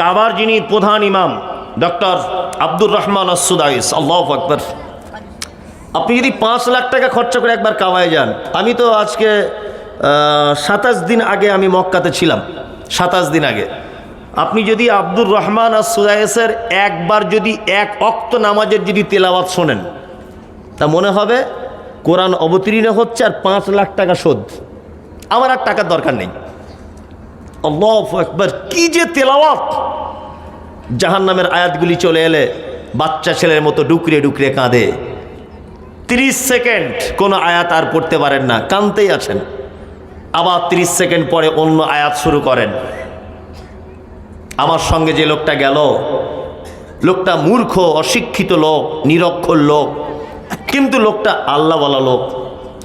কাবার যিনি প্রধান ইমাম, ডক্টর আব্দুর রহমান আসুদাইস আল্লাহ আকবর। আপনি যদি পাঁচ লাখ টাকা খরচা করে একবার কাবায় যান, আমি তো আজকে সাতাশ দিন আগে আমি মক্কাতে ছিলাম, সাতাশ দিন আগে। আপনি যদি আব্দুর রহমান আর সুদায়েসের একবার যদি এক অক্ত নামাজের যদি তেলাওয়াত শোনেন, তা মনে হবে কোরআন অবতীর্ণ হচ্ছে আর পাঁচ লাখ টাকা শোধ। আমার আর টাকার দরকার নেই। আল্লাহ একবার কি যে তেলাওয়াত। জাহান নামের আয়াতগুলি চলে এলে বাচ্চা ছেলের মতো ডুকরে ডুকরে কাঁদে। তিরিশ সেকেন্ড কোনো আয়াত আর পড়তে পারেন না কানতেই আছেন। আবার তিরিশ সেকেন্ড পরে অন্য আয়াত শুরু করেন। আমার সঙ্গে যে লোকটা গেল, লোকটা মূর্খ, অশিক্ষিত লোক, নিরক্ষর লোক, কিন্তু লোকটা আল্লাহওয়ালা লোক।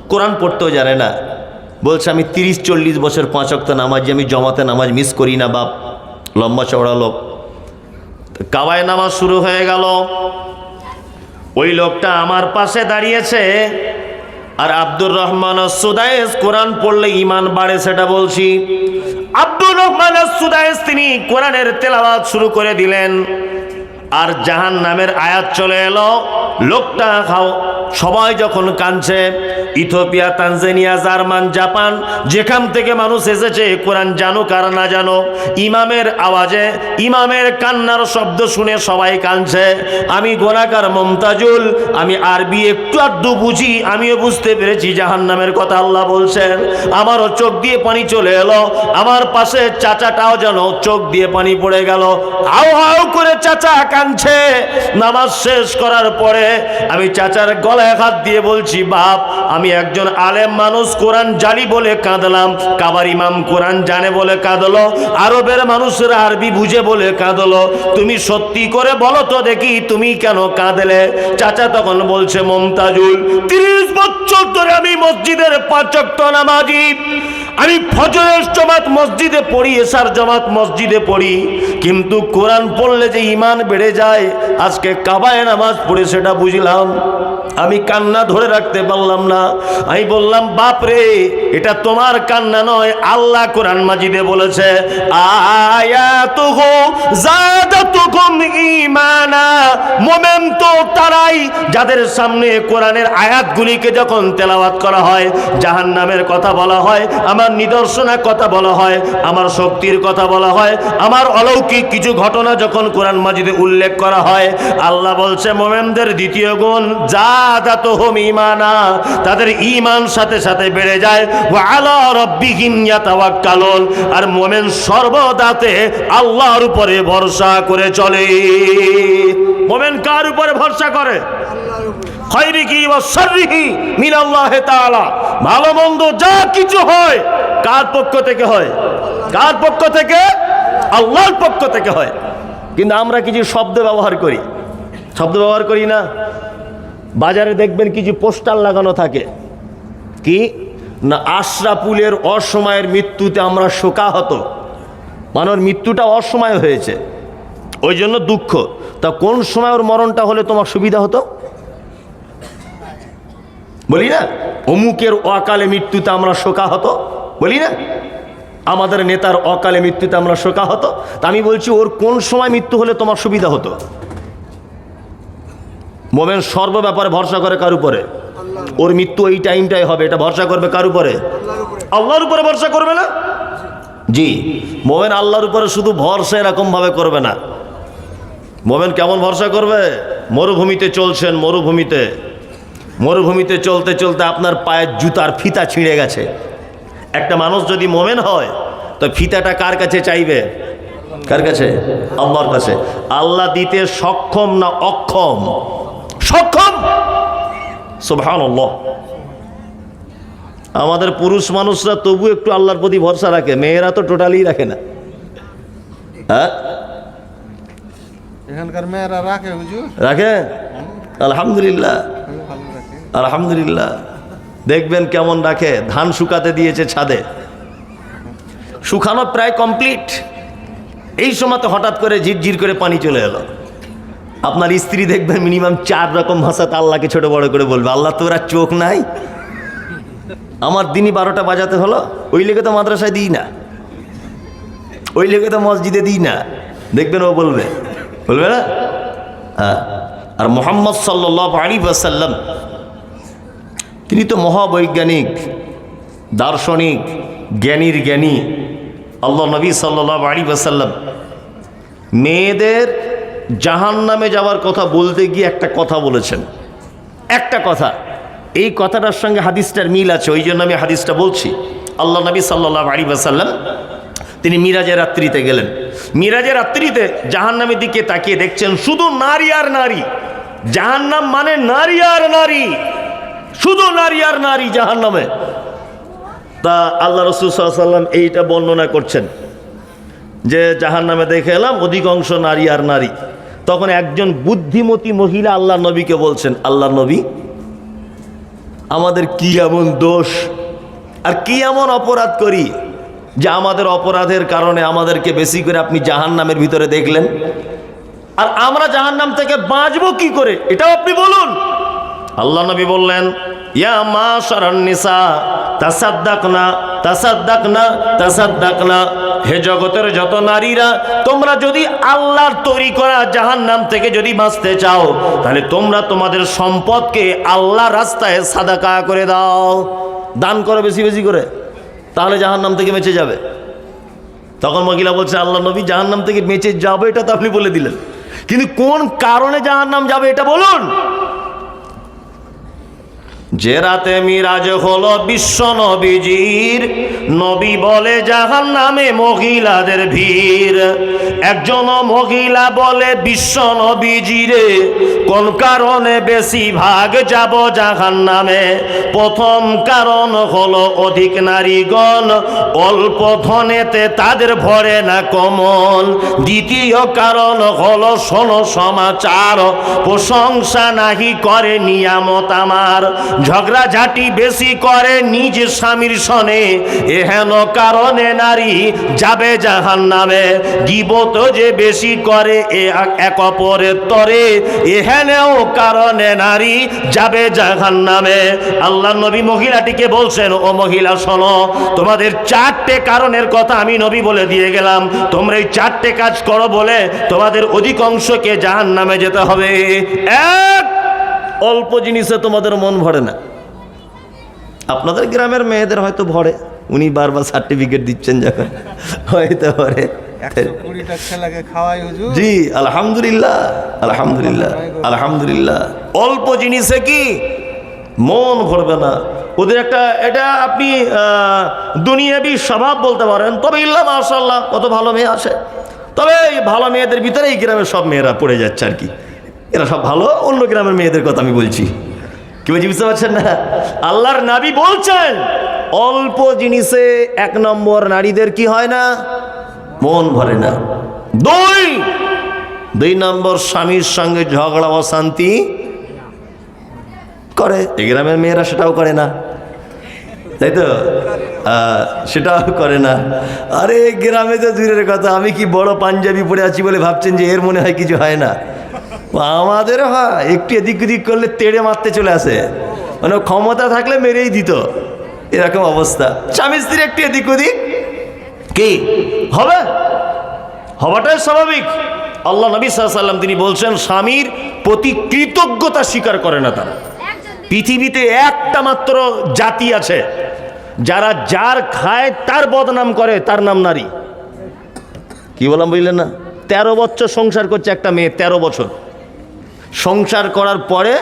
কোরআন পড়তেও জানে না। বলছে, আমি তিরিশ, চল্লিশ বছর পাঁচ অক্ত নামাজ আমি জমাতে নামাজ মিস করি না, বাপ। লম্বা চওড়া লোক। কাবায় নামাজ শুরু হয়ে গেল। ওই লোকটা আমার পাশে দাঁড়িয়েছে। আর আব্দুর রহমান সুদায়েস কোরআন পড়লে ইমান বাড়ে, সেটা বলছি। আব্দুর রহমান সুদায়েস তিনি কোরআনের তেলাওয়াত শুরু করে দিলেন। আর জাহান নামের আয়াত চলে এলো, লোকটা খাও, সবাই যখন কাঁদছে ইথোপিয়া তানজানিয়া, জার্মান, জাপান, যেখান থেকে মানুষ এসেছে, কোরআন জানুক আর না জানো ইমামের আওয়াজে, ইমামের কান্নার শব্দ শুনে সবাই কাঁদছে, আমি গোনাকার মমতাজুল, আমি আরবি একটু আধটু বুঝি, আমিও বুঝতে পেরেছি জাহান নামের কথা আল্লাহ বলছেন, আমারও চোখ দিয়ে পানি চলে এলো, আমার পাশে চাচাটাও যেন চোখ দিয়ে পানি পড়ে গেল, হাউ হাউ করে চাচা কাঁদছে নামাজ শেষ করার পরে আমি চাচার গলায় হাত দিয়ে বলছি, বাপ, আমি একজন আলেম মানুষ, কোরআন জালি বলে কাঁদলাম। কাবার ইমাম কোরআন জানে বলে কাঁদলো। আরবের মানুষেরা আরবি বুঝে বলে কাঁদলো। তুমি সত্যি করে বলো তো দেখি তুমি কেন কাঁদলে? চাচা তখন বলছে, মমতাজুল, তিরিশ বছর ধরে আমি মসজিদের পাঁচক্ত নামাজি। আমি ফজরের জমাত মসজিদে পড়ি এসার জমাত মসজিদে পড়ি। কিন্তু কোরআন পড়লে যে ইমান বেড়ে যায় আজকে কাবায় নামাজ পড়ে সেটা বুঝলাম। আমি কান্না ধরে রাখতে পারলাম না। আমি বললাম বাপ রে এটা তোমার কান্না নয়। আল্লাহ কোরআন মাজিদে বলেছে তারাই যাদের সামনে কোরআনের আয়াতগুলিকে যখন তেলাওয়াত করা হয়, জাহান্নামের কথা বলা হয়, আমার নিদর্শনের কথা বলা হয়, আমার শক্তির কথা বলা হয়, আমার অলৌকিক কিছু ঘটনা যখন কোরআন মাজিদে উল্লেখ করা হয়, আল্লাহ বলছে, মোমেনদের দ্বিতীয় গুণ জাদাত তাদের ইমান সাথে সাথে বেড়ে যায়। ও আলা আর মোমেন সর্বদাতে আল্লাহর উপরে ভরসা করে চলে। মোমেন কার উপরে ভরসা করে? খৈরিকি ওয়া শাররিহি মিনাল্লাহি তাআলা। ভালো মন্দ যা কিছু হয়, কার পক্ষ থেকে হয়? কার পক্ষ থেকে? আল্লাহর পক্ষ থেকে হয়। কিন্তু আমরা কিছু শব্দ ব্যবহার করি? শব্দ ব্যবহার করি না? বাজারে দেখবেন কিছু পোস্টার লাগানো থাকে। কি? না, আশরাফুলের অসময়ের মৃত্যুতে আমরা শোকাহত। মানর মৃত্যুটা অসময় হয়েছে। ওই জন্য দুঃখ। তা কোন সময় ওর মরণটা হলে তোমার সুবিধা হতো? বলি না, অমুকের অকালে মৃত্যুতে আমরা শোকাহত। বলি না, আমাদের নেতার অকালে মৃত্যুতে আমরা শোকাহত। তা আমি বলছি, ওর কোন সময় মৃত্যু হলে তোমার সুবিধা হতো? মোমেন সর্ব ব্যাপারে ভরসা করে কার উপরে? ওর মৃত্যু এই টাইমটাই হবে এটা ভরসা করবে কার উপরে? আল্লাহর উপরে। ভরসা করবে না? জি। মোমেন আল্লাহর উপরে শুধু ভরসা এরকম ভাবে করবে না। মোমেন কেমন ভরসা করবে? মরুভূমিতে চলছেন মরুভূমিতে। মরুভূমিতে চলতে চলতে আপনার পায়ের জুতার ফিতা ছিঁড়ে গেছে। একটা মানুষ যদি মোমেন হয় তো ফিতাটা কার কাছে চাইবে? কার কাছে? আল্লাহর কাছে। আল্লাহ দিতে সক্ষম না অক্ষম? সক্ষম? আমাদের পুরুষ মানুষরা তবু একটু আল্লাহর প্রতি ভরসা রাখে মেয়েরা তো টোটালি রাখে না। হ্যাঁ? এখানকার মেয়েরা রাখে হুজুর। রাখে? আলহামদুলিল্লাহ। আলহামদুলিল্লাহ। দেখবেন কেমন রাখে ধান শুকাতে দিয়েছে ছাদে। শুকানো প্রায় কমপ্লিট এই সময়তে হঠাৎ করে ঝিরঝির করে পানি চলে এলো। আপনার স্ত্রী দেখবেন মিনিমাম চার রকম ভাষাতে আল্লাহকে ছোট বড় করে বলবে। আল্লাহ তো ওরা চোখ নাই? আমার দিনই বারোটা বাজাতে হলো, ওই লেগে তো মাদ্রাসায় দিই না। ওই লেগে তো মসজিদে দিই না। দেখবেন ও বলবে। বলবে না? হ্যাঁ। আর মোহাম্মদ সাল্লাহ আলী সাল্লাম তিনি তো মহাবৈজ্ঞানিক, দার্শনিক, জ্ঞানীর জ্ঞানী। আল্লাহ নবী সাল্লাহ আলী সাল্লাম মেয়েদের জাহান নামে যাওয়ার কথা বলতে গিয়ে একটা কথা বলেছেন। একটা কথা। এই কথাটার সঙ্গে হাদিসটার মিল আছে, ওই জন্য আমি হাদিসটা বলছি। আল্লাহ নবী সাল্লাহ আলী সাল্লাম তিনি মিরাজের রাত্রিতে গেলেন। মিরাজের রাত্রিতে জাহান্নামের দিকে তাকিয়ে দেখছেন শুধু নারী আর নারী। জাহান্নাম মানে নারী আর নারী। শুধু নারী আর নারী জাহান্নামে। তা আল্লাহ রসুল সাল্লাম এইটা বর্ণনা করছেন যে জাহান নামে দেখে এলাম অধিকাংশ নারী আর নারী। তখন একজন বুদ্ধিমতী মহিলা আল্লাহ নবীকে বলছেন আল্লাহ নবী, আমাদের কি এমন দোষ আর কি এমন অপরাধ করি যে আমাদের অপরাধের কারণে আমাদেরকে বেশি করে আপনি জাহান নামের ভিতরে দেখলেন? আর আমরা জাহান নাম থেকে বাঁচবো কি করে? এটাও আপনি বলুন। আল্লাহ নবী বললেন, ইয়া মা নিসা না না না হে জগতের যত নারীরা, তোমরা যদি আল্লাহর তৈরি করা জাহান নাম থেকে যদি বাঁচতে চাও, তাহলে তোমরা তোমাদের সম্পদকে আল্লাহ রাস্তায় সাদা সাদাকা করে দাও। দান করো বেশি বেশি করে, তাহলে জাহান নাম থেকে বেঁচে যাবে। তখন মহিলা বলছে, আল্লাহ নবী জাহান নাম থেকে বেঁচে যাবে, এটা তো আপনি বলে দিলেন। কিন্তু কোন কারণে জাহান নাম যাবে, এটা বলুন। যে রাতে মিরাজ হলো বিশ্ব নবীজির, নবী বলে জাহান নামে মহিলাদের ভিড়। একজন মহিলা বলে, বিশ্ব নবীজিরে, কোন কারণে বেশি ভাগ যাব জাহান নামে প্রথম কারণ হলো অধিক নারীগণ, অল্প ধনেতে তাদের ভরে না কমল। দ্বিতীয় কারণ হলো, শোনো সমাচার, প্রশংসা নাহি করে নিয়ামত আমার। ঝগড়াঝাটি বেশি করে নিজ স্বামীর সনে এহেন কারণে নারী যাবে জাহান নামে গিবত যে বেশি করে এক অপরের তরে এহেনেও কারণে নারী যাবে জাহান নামে আল্লাহ নবী মহিলাটিকে বলছেন, ও মহিলা, শোনো, তোমাদের চারটে কারণের কথা আমি নবী বলে দিয়ে গেলাম। তোমরা এই চারটে কাজ করো বলে তোমাদের অধিকাংশকে জাহান নামে যেতে হবে। এক অল্প জিনিসে তোমাদের মন ভরে না। আপনাদের গ্রামের মেয়েদের হয়তো ভরে উনি বারবার সার্টিফিকেট দিচ্ছেন যখন হয়তো ভরে। জি আলহামদুলিল্লাহ আলহামদুলিল্লাহ আলহামদুলিল্লাহ। অল্প জিনিসে কি মন ভরবে না? ওদের একটা এটা আপনি আহ, দুনিয়াবি স্বভাব বলতে পারেন তবে ইল্লা মাশাল্লাহ কত ভালো মেয়ে আসে। তবে এই ভালো মেয়েদের ভিতরে এই গ্রামের সব মেয়েরা পড়ে যাচ্ছে আর কি। এরা সব ভালো, অন্য গ্রামের মেয়েদের কথা আমি বলছি। কি বলছি, বুঝতে পারছেন না? আল্লাহর নাবি বলছেন, অল্প জিনিসে এক নম্বর নারীদের কি হয় না? মন ভরে না। দুই দুই নম্বর স্বামীর সঙ্গে ঝগড়া অশান্তি করে। এই গ্রামের মেয়েরা সেটাও করে না। তাই তো? সেটাও করে না। আরে, গ্রামে তো দূরের কথা, আমি কি বড় পাঞ্জাবি পরে আছি বলে ভাবছেন যে এর মনে হয় কিছু হয় না? আমাদের হয়, একটু এদিক ওদিক করলে তেড়ে মারতে চলে আসে। মানে ক্ষমতা থাকলে মেরেই দিত। এরকম অবস্থা। স্বামী স্ত্রী একটু এদিক ওদিক। কি? হবে? হওয়াটাই স্বাভাবিক। আল্লাহ নবী সাল্লাম তিনি বলছেন, স্বামীর প্রতি কৃতজ্ঞতা স্বীকার করে না তারা। পৃথিবীতে একটা মাত্র জাতি আছে, যারা যার খায় তার বদনাম করে, তার নাম নারী। কি বললাম বুঝলেন না? তেরো বছর সংসার করছে একটা মেয়ে, তেরো বছর। সংসার করার পরে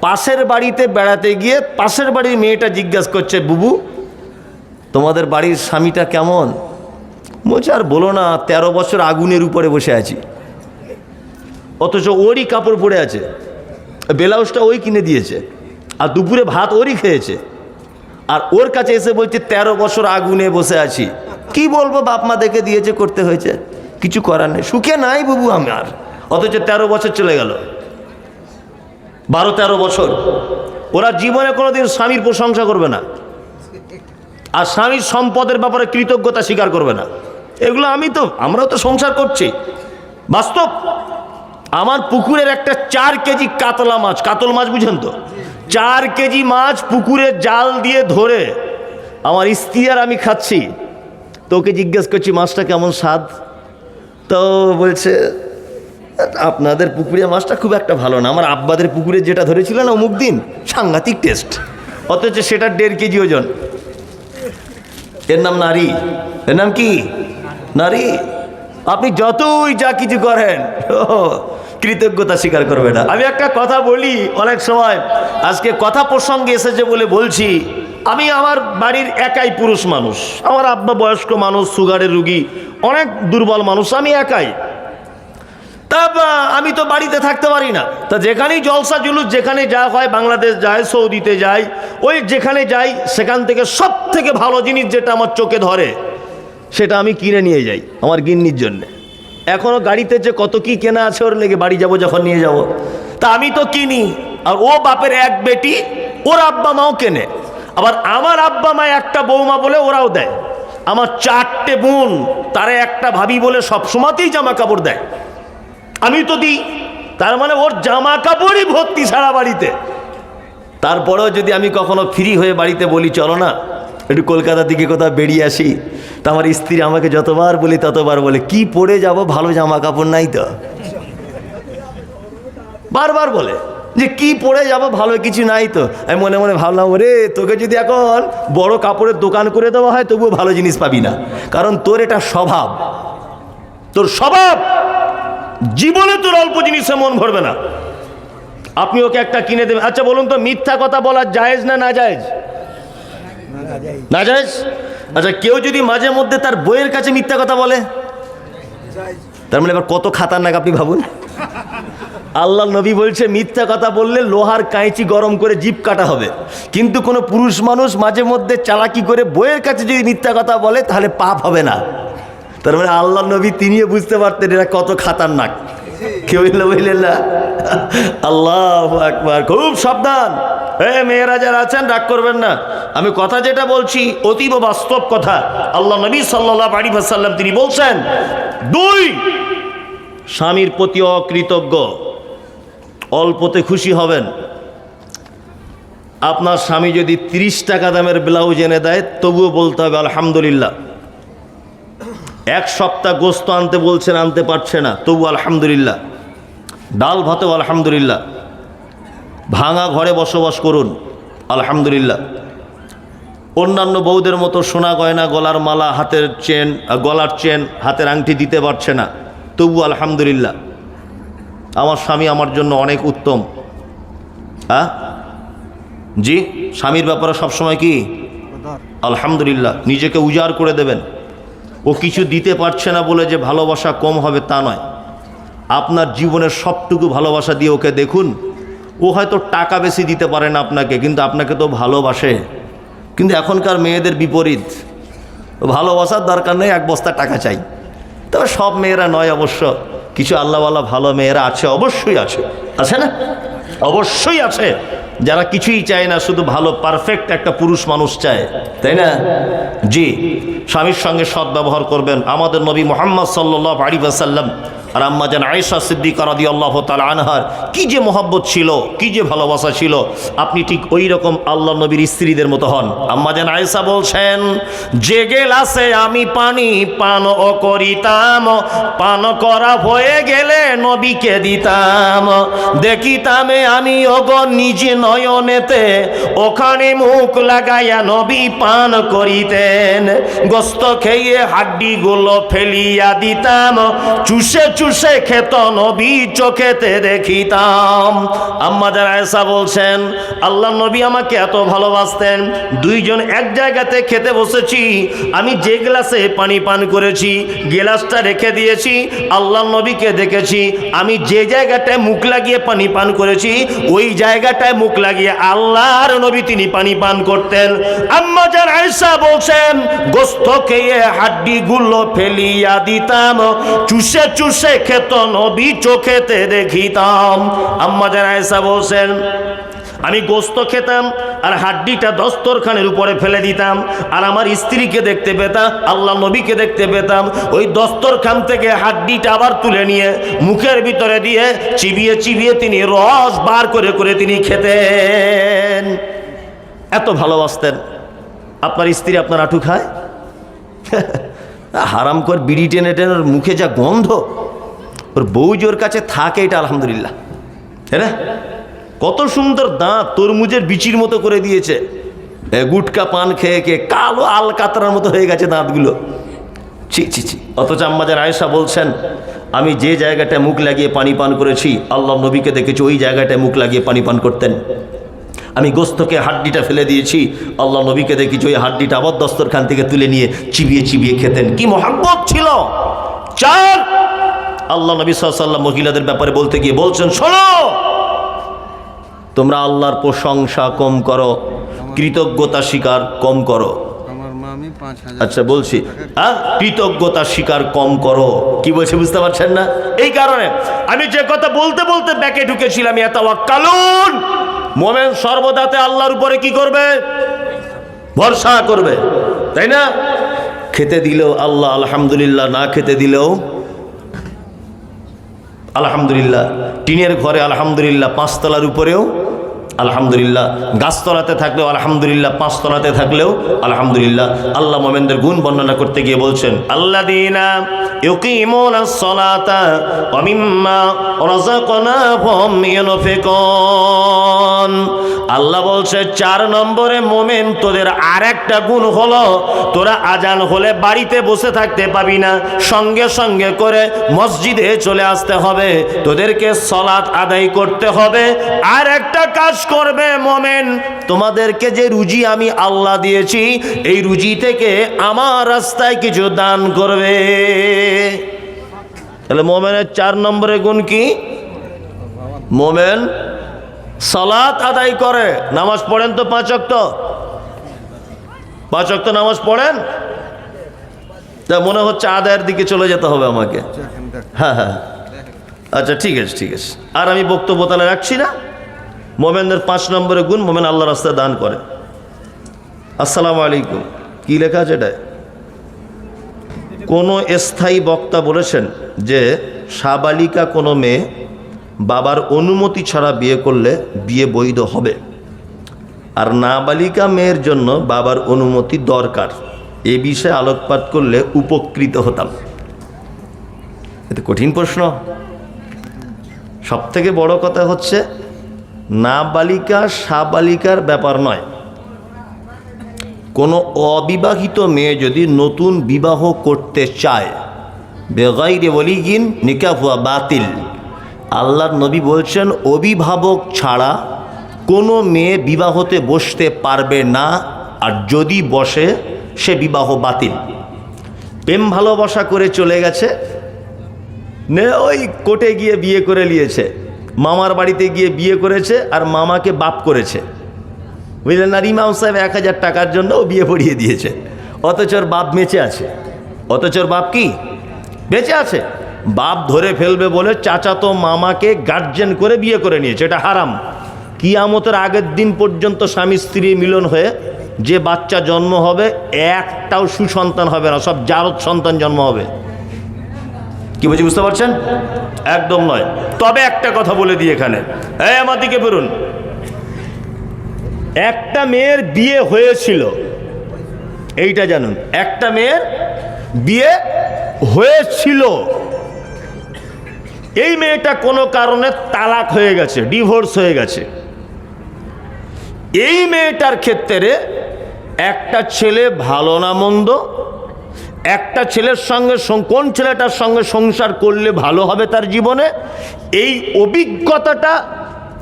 পাশের বাড়িতে বেড়াতে গিয়ে পাশের বাড়ির মেয়েটা জিজ্ঞাসা করছে, বুবু, তোমাদের বাড়ির স্বামীটা কেমন? বলছে, আর বলো না, তেরো বছর আগুনের উপরে বসে আছি। অথচ ওরই কাপড় পরে আছে। ব্লাউজটা ওই কিনে দিয়েছে। আর দুপুরে ভাত ওরই খেয়েছে। আর ওর কাছে এসে বলছে, তেরো বছর আগুনে বসে আছি। কি বলব, বাপ মা দেখে দিয়েছে, করতে হয়েছে। কিছু করার নেই। সুখে নাই বাবু আমার। অথচ তেরো বছর চলে গেল। বারো, তেরো বছর। ওরা জীবনে কোনোদিন স্বামীর প্রশংসা করবে না। আর স্বামীর সম্পদের ব্যাপারে কৃতজ্ঞতা স্বীকার করবে না। এগুলো আমি তো, আমরাও তো সংসার করছি। বাস্তব, আমার পুকুরের একটা চার কেজি কাতলা মাছ, কাতল মাছ বুঝেন তো? চার কেজি মাছ পুকুরে জাল দিয়ে ধরে আমার স্ত্রী আর আমি খাচ্ছি। তোকে জিজ্ঞেস করছি, মাছটা কেমন স্বাদ? তো বলছে আপনাদের পুকুরে মাছটা খুব একটা ভালো না। আমার আব্বাদের পুকুরে যেটা ধরেছিল না অমুক দিন, সাংঘাতিক টেস্ট অথচ সেটা দেড় কেজি ওজন। এর নাম নারী। এর নাম কি? নারী। আপনি যতই যা কিছু করেন কৃতজ্ঞতা স্বীকার করবে না। আমি একটা কথা বলি অনেক সময়। আজকে কথা প্রসঙ্গে এসেছে বলে বলছি, আমি আমার বাড়ির একাই পুরুষ মানুষ। আমার আব্বা বয়স্ক মানুষ, সুগারের রুগী, অনেক দুর্বল মানুষ, আমি একাই। তা আমি তো বাড়িতে থাকতে পারি না। তা যেখানেই জলসা জুলুস, যেখানে যা হয়, বাংলাদেশ যায়, সৌদিতে যাই ওই যেখানে যাই, সেখান থেকে সব থেকে ভালো জিনিস যেটা আমার চোখে ধরে, সেটা আমি কিনে নিয়ে যাই, আমার গিন্নির জন্যে। এখনও গাড়িতে যে কত কি কেনা আছে ওর লেগে বাড়ি যাব, যখন নিয়ে যাব। তা আমি তো কিনি, আর ও বাপের এক বেটি, ওর আব্বা মাও কেনে। আবার আমার আব্বা মা একটা বৌমা বলে ওরাও দেয়। আমার চারটে বোন, তারা একটা ভাবি বলে সব সময়তেই জামা কাপড় দেয়। আমি তো দিই। তার মানে ওর জামা কাপড়ই ভর্তি সারা বাড়িতে। তারপরেও যদি আমি কখনো ফ্রি হয়ে বাড়িতে বলি, চলো না, একটু কলকাতা দিকে কোথাও বেরিয়ে আসি, তা আমার স্ত্রী আমাকে যতবার বলি, ততবার বলে, কি পরে যাব? ভালো জামা কাপড় নাই তো? বারবার বলে, যে কি পরে যাব? ভালো কিছু নাই তো? আমি মনে মনে ভাবলাম, ওরে, তোকে যদি এখন বড় কাপড়ের দোকান করে দেওয়া হয়, তবুও ভালো জিনিস পাবি না। কারণ তোর এটা স্বভাব। তোর স্বভাব! জীবনে তোর অল্প জিনিসে মন ভরবে না। আপনি ওকে একটা কিনে দেবেন। আচ্ছা বলুন তো, মিথ্যা কথা বলা জায়েজ না না জায়েজ না জায়েজ আচ্ছা কেউ যদি মাঝে মধ্যে তার বইয়ের কাছে মিথ্যা কথা বলে? তার মানে এবার কত খাতারনাক আপনি ভাবুন। আল্লাহ নবী বলছে, মিথ্যা কথা বললে লোহার কাঁচি গরম করে জিপ কাটা হবে। কিন্তু কোনো পুরুষ মানুষ মাঝে মধ্যে চালাকি করে বইয়ের কাছে যদি মিথ্যা কথা বলে, তাহলে পাপ হবে না। তার মানে আল্লাহ নবী তিনিও বুঝতে পারতেন এরা কত খাতারনাক। কেউ এলো বললেন না আল্লাহ একবার খুব সাবধান। হ্যাঁ মেয়েরা যারা আছেন, রাগ করবেন না। আমি কথা যেটা বলছি, অতীব বাস্তব কথা। আল্লাহ নবী সাল্লাহ আলী সাল্লাম তিনি বলছেন, দুই, স্বামীর প্রতি অকৃতজ্ঞ। অল্পতে খুশি হবেন। আপনার স্বামী যদি তিরিশ টাকা দামের ব্লাউজ এনে দেয়, তবুও বলতে হবে, আলহামদুলিল্লাহ। এক সপ্তাহ গোস্ত আনতে বলছেন আনতে পারছে না। তবু আলহামদুলিল্লাহ। ডাল ভাতেও আলহামদুলিল্লাহ। ভাঙা ঘরে বসবাস করুন আলহামদুলিল্লাহ। অন্যান্য বউদের মতো সোনা গয়না গলার মালা হাতের চেন গলার চেন হাতের আংটি দিতে পারছে না। তবু আলহামদুলিল্লাহ। আমার স্বামী আমার জন্য অনেক উত্তম। হ্যাঁ জি স্বামীর ব্যাপারে সবসময় কি? আলহামদুলিল্লাহ। নিজেকে উজাড় করে দেবেন। ও কিছু দিতে পারছে না বলে যে ভালোবাসা কম হবে তা নয়। আপনার জীবনের সবটুকু ভালোবাসা দিয়ে ওকে দেখুন। ও হয়তো টাকা বেশি দিতে পারে না আপনাকে, কিন্তু আপনাকে তো ভালোবাসে। কিন্তু এখনকার মেয়েদের বিপরীত। ভালোবাসার দরকার নেই, এক বস্তা টাকা চাই। তবে সব মেয়েরা নয় অবশ্য। কিছু আল্লাহওয়ালা ভালো মেয়েরা আছে, অবশ্যই আছে। আছে না? অবশ্যই আছে। যারা কিছুই চায় না, শুধু ভালো পারফেক্ট একটা পুরুষ মানুষ চায়। তাই না? জি, স্বামীর সঙ্গে সদ্ব্যবহার করবেন। আমাদের নবী মোহাম্মদ সাল্লাহ সাল্লাম আর আম্মা যেন আয়েশা সিদ্দিকা রাদি আল্লাহ তাল আনহার, কি যে মহব্বত ছিল, কি যে ভালোবাসা ছিল, আপনি ঠিক ওই রকম আল্লাহ নবীর স্ত্রীদের মতো হন। আম্মা যেন আয়েশা বলছেন যে গেলাসে আমি পানি, পান ও করিতাম, পান করা হয়ে গেলে নবীকে দিতাম। দেখিতামে আমি, ওগো নিজ নয়নেতে, ওখানে মুখ লাগাইয়া নবী পান করিতেন। গোস্ত খেয়ে হাড্ডিগুলো ফেলিয়া দিতাম, চুষে চুষে খেত নবী চোখেতে দেখিতাম। আম্মাদের আয়েশা বলছেন আল্লাহ নবী আমাকে এত ভালোবাসতেন, দুইজন এক জায়গাতে খেতে বসেছি, আমি যে গ্লাসে পানি পান করেছি, গ্লাসটা রেখে দিয়েছি আল্লাহ নবীকে দেখেছি, আমি যে জায়গাটায় মুখ লাগিয়ে পানি পান করেছি, ওই জায়গাটায় মুখ লাগিয়ে আল্লাহর নবী তিনি পানি পান করতেন। আম্মা যার আয়সা বলছেন, গোস্ত খেয়ে হাড্ডি গুলো ফেলিয়া দিতাম, চুষে চুষে খেত নবী চোখেতে দেখিতাম। আম্মা আয়সা বলছেন, আমি গোস্ত খেতাম আর হাড্ডিটা দস্তরখানের উপরে ফেলে দিতাম আর আমার স্ত্রীকে দেখতে পেতাম, আল্লাহ নবীকে দেখতে পেতাম। ওই দস্তরখান থেকে হাড্ডিটা আবার তুলে নিয়ে মুখের ভিতরে দিয়ে চিবিয়ে চিবিয়ে তিনি রস বার করে করে তিনি খেতেন। এত ভালোবাসতেন। আপনার স্ত্রী আপনার আটু খায়? হারাম কর বিড়ি টেনে টেনে মুখে যা গন্ধ। ওর বউ কাছে থাকে, এটা আলহামদুলিল্লাহ। হ্যাঁ কত সুন্দর দাঁত, তরমুজের বিচির মতো করে দিয়েছে। গুটকা পান খেয়ে খেয়ে কালো আল কাতরার মতো হয়ে গেছে দাঁতগুলো। ছি ছি ছি। অথচ আম্মাজার আয়েশা বলছেন, আমি যে জায়গাটায় মুখ লাগিয়ে পানি পান করেছি, আল্লাহ নবীকে দেখেছি, ওই জায়গাটায় মুখ লাগিয়ে পানি পান করতেন। আমি গোস্তকে হাড্ডিটা ফেলে দিয়েছি, আল্লাহ নবীকে দেখেছি, ওই হাড্ডিটা আবার দস্তরখান থেকে তুলে নিয়ে চিবিয়ে চিবিয়ে খেতেন। কি মহাব্বত ছিল? চার আল্লাহ নবী সাল্লাম মহিলাদের ব্যাপারে বলতে গিয়ে বলছেন শোনো! তোমরা আল্লাহর প্রশংসা কম করো কৃতজ্ঞতা স্বীকার কম করো। আচ্ছা বলছি হ্যাঁ কৃতজ্ঞতা স্বীকার কম করো। কি বলছে বুঝতে পারছেন না? এই কারণে আমি যে কথা বলতে বলতে ব্যাকে ঢুকেছিলাম এত কালুন মোমেন সর্বদাতে আল্লাহর উপরে কি করবে? ভরসা করবে তাই না? খেতে দিলেও আল্লাহ আলহামদুলিল্লাহ না খেতে দিলেও আলহামদুলিল্লাহ। টিনের ঘরে আলহামদুলিল্লাহ পাঁচতলার উপরেও আলহামদুলিল্লাহ, গাছতলাতে থাকলেও আলহামদুলিল্লাহ, পাঁচতলাতে থাকলেও আলহামদুলিল্লাহ, আল্লাহ মোমেনদের গুণ বর্ণনা করতে গিয়ে বলছেন আল্লাহ দিনা আল্লাহ বলছে, চার নম্বরে মোমেন তোদের আর একটা গুণ হলো, তোরা আজান হলে বাড়িতে বসে থাকতে পাবি না, সঙ্গে সঙ্গে করে মসজিদে চলে আসতে হবে, তোদেরকে সলাৎ আদায় করতে হবে আর একটা কাজ করবে মোমেন? তোমাদেরকে যে রুজি আমি আল্লাহ দিয়েছি, এই রুজি থেকে আমার রাস্তায় কিছু দান করবে। তাহলে মোমেনের চার নম্বরে গুণ কি? মোমেন সালাত আদায় করে। নামাজ পড়েন তো পাঁচ অক্ত পাঁচ অক্ত নামাজ পড়েন? তা মনে হচ্ছে আদায়ের দিকে চলে যেতে হবে আমাকে। হ্যাঁ হ্যাঁ। আচ্ছা ঠিক আছে ঠিক আছে। আর আমি বক্তব্য তাহলে রাখছি না? মোমেনদের পাঁচ নম্বরে গুণ মোমেন আল্লাহ রাস্তায় দান করে। আসসালামু আলাইকুম। কি লেখা আছে এটায়? কোনো স্থায়ী বক্তা বলেছেন যে, সাবালিকা কোনো মেয়ে বাবার অনুমতি ছাড়া বিয়ে করলে বিয়ে বৈধ হবে। আর নাবালিকা মেয়ের জন্য বাবার অনুমতি দরকার। এ বিষয়ে আলোকপাত করলে উপকৃত হতাম। এতে কঠিন প্রশ্ন। সব থেকে বড় কথা হচ্ছে নাবালিকা, সাবালিকার ব্যাপার নয়। কোনো অবিবাহিত মেয়ে যদি নতুন বিবাহ করতে চায়, বেগাইরে বলিগিন নিকা হুয়া বাতিল। আল্লাহর নবী বলছেন, অভিভাবক ছাড়া কোনো মেয়ে বিবাহতে বসতে পারবে না, আর যদি বসে, সে বিবাহ বাতিল। প্রেম ভালোবাসা করে চলে গেছে, নে ওই কোর্টে গিয়ে বিয়ে করে নিয়েছে। মামার বাড়িতে গিয়ে বিয়ে করেছে আর মামাকে বাপ করেছে। বুঝলেন না? ইমাম সাহেব এক হাজার টাকার জন্য ও বিয়ে পড়িয়ে দিয়েছে। অথচ ওর বাপ বেঁচে আছে। অথচ ওর বাপ কি? বেঁচে আছে। বাপ ধরে ফেলবে বলে চাচাতো মামাকে গার্জেন করে বিয়ে করে নিয়েছে। এটা হারাম। কিয়ামতের আগের দিন পর্যন্ত স্বামী স্ত্রী মিলন হয়ে যে বাচ্চা জন্ম হবে, একটাও সুসন্তান হবে না। সব জারদ সন্তান জন্ম হবে। কি বলছি বুঝতে পারছেন? একদম নয়। তবে একটা কথা বলে দিই এখানে। এই আমার দিকে বেরুন একটা মেয়ের বিয়ে হয়েছিল। এইটা জানুন। একটা মেয়ের বিয়ে হয়েছিল। এই মেয়েটা কোনো কারণে তালাক হয়ে গেছে, ডিভোর্স হয়ে গেছে। এই মেয়েটার ক্ষেত্রে একটা ছেলে ভালো না মন্দ একটা ছেলের সঙ্গে কোন ছেলেটার সঙ্গে সংসার করলে ভালো হবে তার জীবনে? এই অভিজ্ঞতাটা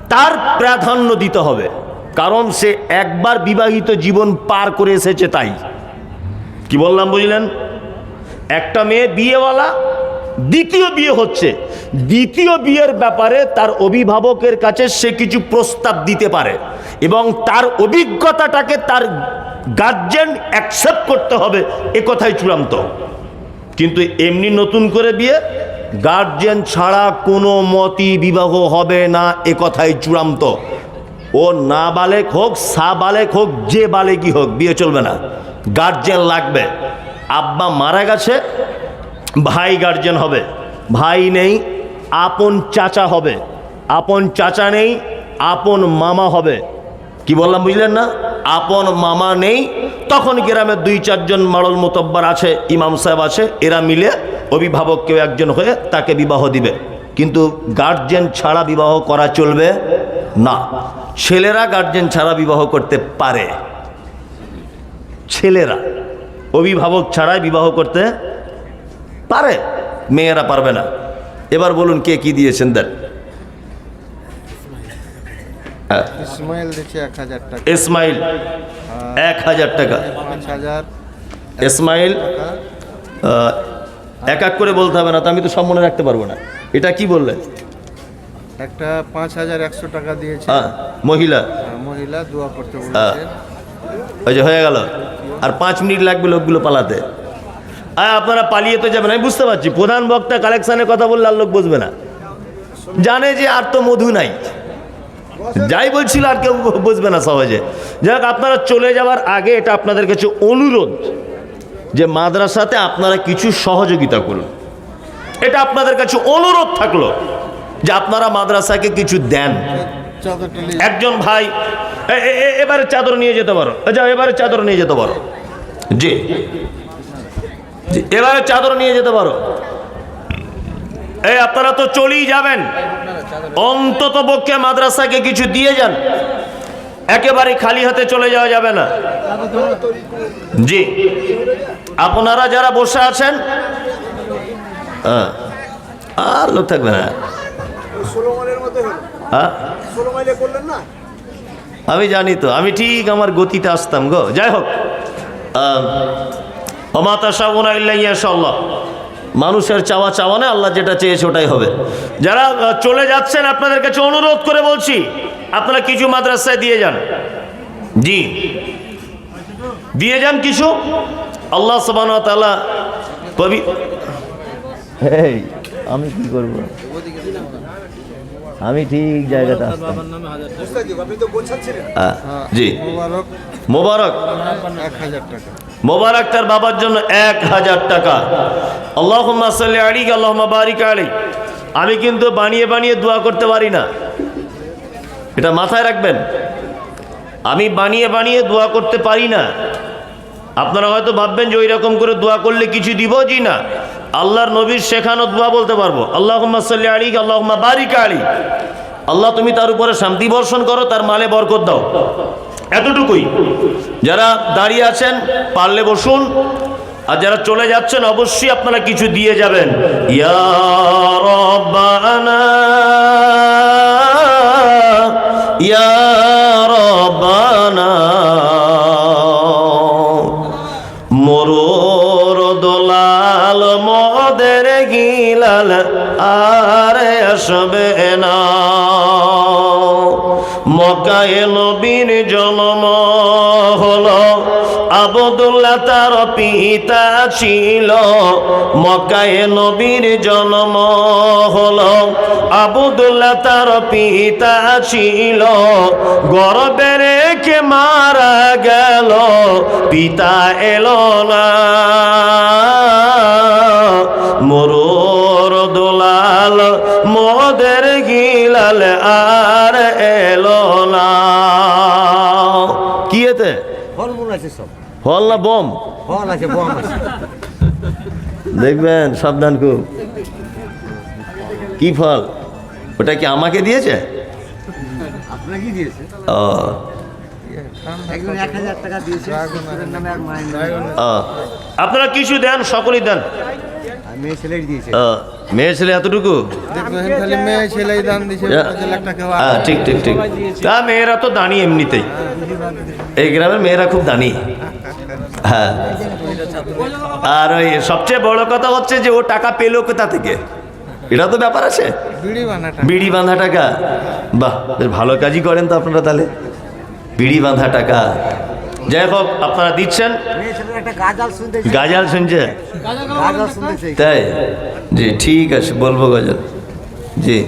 তার প্রাধান্য দিতে হবে। কারণ সে একবার বিবাহিত জীবন পার করে এসেছে তাই। কি বললাম বুঝলেন? একটা মেয়ে বিয়েওয়ালা, দ্বিতীয় বিয়ে হচ্ছে। দ্বিতীয় বিয়ের ব্যাপারে তার অভিভাবকের কাছে সে কিছু প্রস্তাব দিতে পারে এবং তার অভিজ্ঞতাটাকে তার গার্জেন অ্যাকসেপ্ট করতে হবে, এ কথাই চূড়ান্ত। কিন্তু এমনি নতুন করে বিয়ে গার্জেন ছাড়া কোনো মতি বিবাহ হবে না, এ কথাই চূড়ান্ত। ও না বালেক হোক, সা বালেক হোক, যে বালেকই হোক, বিয়ে চলবে না। গার্জেন লাগবে। আব্বা মারা গেছে, ভাই গার্জেন হবে। ভাই নেই, আপন চাচা হবে। আপন চাচা নেই, আপন মামা হবে। কি বললাম বুঝলেন না? আপন মামা নেই তখন গ্রামে দুই চারজন মারল মোতব্বার আছে ইমাম সাহেব আছে এরা মিলে অভিভাবক কেউ একজন হয়ে তাকে বিবাহ দিবে। কিন্তু গার্জেন ছাড়া বিবাহ করা চলবে না। ছেলেরা গার্জেন ছাড়া বিবাহ করতে পারে। ছেলেরা অভিভাবক ছাড়াই বিবাহ করতে পারে। মেয়েরা পারবে না। এবার বলুন কে কি দিয়েছেন হ্যাঁ, ইসমাইল দিচ্ছে এক হাজার টাকা। ইসমাইল এক হাজার টাকা। পাঁচ হাজার। ইসমাইল এক এক করে বলতে হবে না তো আমি তো সব মনে রাখতে পারব না। এটা কি বললেন? একটা পাঁচ হাজার একশো টাকা দিয়েছে। হ্যাঁ মহিলা। মহিলা দোয়া করতে বলেছে। ওই যে হয়ে গেল। আর পাঁচ মিনিট লাগবে লোকগুলো পালাতে। আর আপনারা পালিয়ে তো যাবেন আমি বুঝতে পারছি। প্রধান বক্তা কালেকশনের কথা বললে আর লোক বুঝবে না। জানে যে আর তো মধু নাই। যাই বলছিল আর কেউ বুঝবে না সহজে। যাক আপনারা চলে যাওয়ার আগে এটা আপনাদের কাছে অনুরোধ যে মাদ্রাসাতে আপনারা কিছু সহযোগিতা করুন। এটা আপনাদের কাছে অনুরোধ থাকল যে আপনারা মাদ্রাসাকে কিছু দেন। একজন ভাই এবারে চাদর নিয়ে যেতে পারো। যাও এবারে চাদর নিয়ে যেতে পারো। জি, এবারে চাদর নিয়ে যেতে পারো। এই আপনারা তো চলেই যাবেন। অন্তত পক্ষে মাদ্রাসাকে কিছু দিয়ে যান। একেবারে খালি হাতে চলে যাওয়া যাবে না। জি। আপনারা যারা বসে আছেন আর লোক থাকবে না। আমি জানি তো, আমি ঠিক আমার গতিতে আসতাম গো। যাই হোক। অমাতা সাবনা ইল্লাহ মানুষের চাওয়া চাওয়া না আল্লাহ যেটা চেয়েছে ওটাই হবে। যারা চলে যাচ্ছেন আপনাদের কাছে অনুরোধ করে বলছি আপনারা কিছু মাদ্রাসায় দিয়ে যান। জি। দিয়ে যান কিছু? আল্লাহ সবান তালা কবি এই আমি কি করব? আমি ঠিক জায়গাটা জি। মোবারক। মোবারক। এক হাজার টাকা। মোবারক তার বাবার জন্য এক হাজার টাকা। আল্লাহ সাল্লি আলী আল্লাহ বারিক আলী আমি কিন্তু বানিয়ে বানিয়ে দোয়া করতে পারি না। এটা মাথায় রাখবেন। আমি বানিয়ে বানিয়ে দোয়া করতে পারি না। আপনারা হয়তো ভাববেন যে ওই রকম করে দোয়া করলে কিছু দিব জি না। আল্লাহর নবীর শেখানো দোয়া বলতে পারব। আল্লাহ সাল্লি আলী আল্লাহ বারিক আলী আল্লাহ তুমি তার উপরে শান্তি বর্ষণ করো, তার মালে বরকত দাও। এতটুকুই। যারা দাঁড়িয়ে আছেন, পারলে বসুন। আর যারা চলে যাচ্ছেন, অবশ্যই আপনারা কিছু দিয়ে যাবেন। ইয়া ইয়া রব্বানা, মরুর দোলাল মদের গিলাল, আর আসবে না। মকায় তার পিতা ছিল। মকায় নবীর জন্ম হলো। আবদুল্লাহ তার পিতা ছিল। গর্বে রেখে মারা গেল। পিতা এলো না। মরুর দোলাল, মদের গিলাল আর ফল না বম। ফল আছে বম আছে। দেখবেন সাবধান খুব। কি ফল? ওটা কি আমাকে দিয়েছে? ও। আপনারা কিছু দেন সকলেই দেন। মেয়ে ছেলে এতটুকু? হ্যাঁ ঠিক ঠিক ঠিক। তা মেয়েরা তো দানি এমনিতেই। এই গ্রামের মেয়েরা খুব দানি। হ্যাঁ। আর ওই সবচেয়ে বড় কথা হচ্ছে যে ও টাকা পেল কোথা থেকে? এটা তো ব্যাপার আছে। বিড়ি বিড়ি বাঁধা টাকা। বাহ ভালো কাজই করেন তো আপনারা তাহলে। বিড়ি বাঁধা টাকা। যাই হোক আপনারা দিচ্ছেন। গাজাল শুনছে? তাই? জি ঠিক আছে বলব গজল। জি।